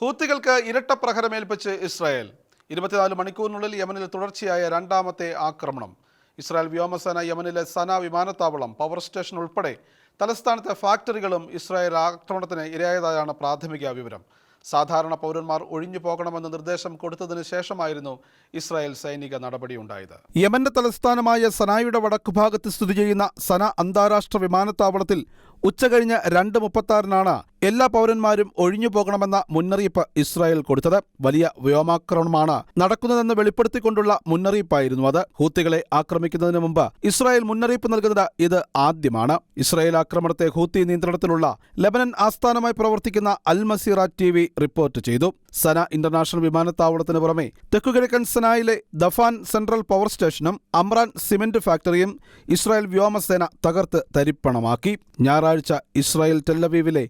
ഹൂത്തികൾക്ക് ഇരട്ട പ്രഹരമേൽപ്പിച്ച് ഇസ്രായേൽ. ഇരുപത്തിനാല് മണിക്കൂറിനുള്ളിൽ യമനിൽ തുടർച്ചയായ രണ്ടാമത്തെ ആക്രമണം. ഇസ്രായേൽ വ്യോമസേന യമനിലെ സന വിമാനത്താവളം പവർ സ്റ്റേഷൻ ഉൾപ്പെടെ തലസ്ഥാനത്തെ ഫാക്ടറികളും ഇസ്രായേൽ ആക്രമണത്തിന് ഇരയായതായാണ് പ്രാഥമിക വിവരം. സാധാരണ പൗരന്മാർ ഒഴിഞ്ഞു പോകണമെന്ന് നിർദ്ദേശം കൊടുത്തതിന് ശേഷമായിരുന്നു ഇസ്രായേൽ സൈനിക നടപടിയുണ്ടായത്. യമന്റെ തലസ്ഥാനമായ സനായുടെ വടക്കുഭാഗത്ത് സ്ഥിതി ചെയ്യുന്ന സന അന്താരാഷ്ട്ര വിമാനത്താവളത്തിൽ ഉച്ചകഴിഞ്ഞ് രണ്ട് മുപ്പത്താറിനാണ് എല്ലാ പൗരന്മാരും ഒഴിഞ്ഞു പോകണമെന്ന മുന്നറിയിപ്പ് ഇസ്രായേൽ കൊടുത്തത് വലിയ വ്യോമാക്രമണമാണ് നടക്കുന്നതെന്ന് വെളിപ്പെടുത്തിക്കൊണ്ടുള്ള മുന്നറിയിപ്പായിരുന്നു അത്. ഹൂത്തികളെ ആക്രമിക്കുന്നതിന് മുമ്പ് ഇസ്രായേൽ മുന്നറിയിപ്പ് നൽകുന്നത് ഇത് ആദ്യമാണ്. ഇസ്രായേൽ ആക്രമണത്തെ ഹൂത്തി നിയന്ത്രണത്തിലുള്ള ലെബനൻ ആസ്ഥാനമായി പ്രവർത്തിക്കുന്ന Al Masirah T V report ചെയ്തു. സന ഇന്റർനാഷണൽ വിമാനത്താവളത്തിന് പുറമെ തെക്കുകിഴക്കൻ സനായിലെ ദഫാൻ സെൻട്രൽ പവർ സ്റ്റേഷനും അമ്രാൻ സിമന്റ് ഫാക്ടറിയും ഇസ്രായേൽ വ്യോമസേന തകർത്ത് തരിപ്പണമാക്കി. ഞായറാഴ്ച ഇസ്രായേൽ ടെല്ലവീവിലെ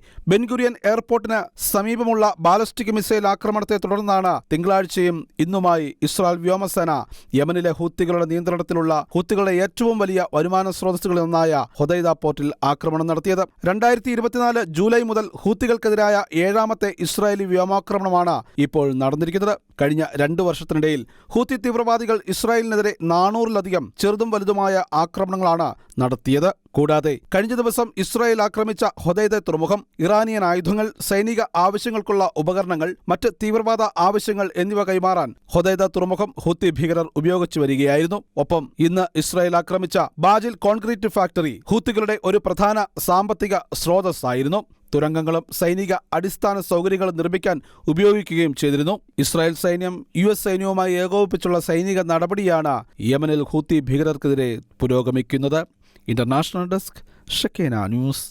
ബെൻഗുരിയൻ എയർപോർട്ടിന് സമീപമുള്ള ബാലസ്റ്റിക് മിസൈൽ ആക്രമണത്തെ തുടർന്നാണ് തിങ്കളാഴ്ചയും ഇന്നുമായി ഇസ്രായേൽ വ്യോമസേന യമനിലെ ഹൂത്തികളുടെ നിയന്ത്രണത്തിലുള്ള ഹൂത്തികളുടെ ഏറ്റവും വലിയ വരുമാന സ്രോതസ്സുകളിൽ ഒന്നായ ഹൊദൈദ പോർട്ടിൽ ആക്രമണം നടത്തിയത്. രണ്ടായിരത്തി ഇരുപത്തിനാല് ജൂലൈ മുതൽ ഹൂത്തികൾക്കെതിരായ ഏഴാമത്തെ ഇസ്രായേലി വ്യോമാക്രമണമാണ് ഇപ്പോൾ നടന്നിരിക്കുന്നത്. കഴിഞ്ഞ രണ്ടു വർഷത്തിനിടയിൽ ഹൂത്തി തീവ്രവാദികൾ ഇസ്രായേലിനെതിരെ നാനൂറിലധികം ചെറുതും വലുതുമായ ആക്രമണങ്ങളാണ് നടത്തിയത്. കൂടാതെ കഴിഞ്ഞ ദിവസം ഇസ്രായേൽ ആക്രമിച്ച ഹൊദൈദ തുറമുഖം ഇറാനിയൻ ആയുധങ്ങൾ സൈനിക ആവശ്യങ്ങൾക്കുള്ള ഉപകരണങ്ങൾ മറ്റ് തീവ്രവാദ ആവശ്യങ്ങൾ എന്നിവ കൈമാറാൻ ഹൊദൈദ തുറമുഖം ഹൂത്തി ഭീകരർ ഉപയോഗിച്ചു വരികയായിരുന്നു. ഒപ്പം ഇന്ന് ഇസ്രായേൽ ആക്രമിച്ച ബാജിൽ കോൺക്രീറ്റ് ഫാക്ടറി ഹൂത്തികളുടെ ഒരു പ്രധാന സാമ്പത്തിക സ്രോതസ്സായിരുന്നു. തുരങ്കങ്ങളും സൈനിക അടിസ്ഥാന സൗകര്യങ്ങളും നിർമ്മിക്കാൻ ഉപയോഗിക്കുകയും ചെയ്തിരുന്നു. ഇസ്രായേൽ സൈന്യം യു എസ് സൈന്യവുമായി ഏകോപിപ്പിച്ചുള്ള സൈനിക നടപടിയാണ് യമനിൽ ഹൂത്തി ഭീകരർക്കെതിരെ പുരോഗമിക്കുന്നത്. International desk ഷക്കേന news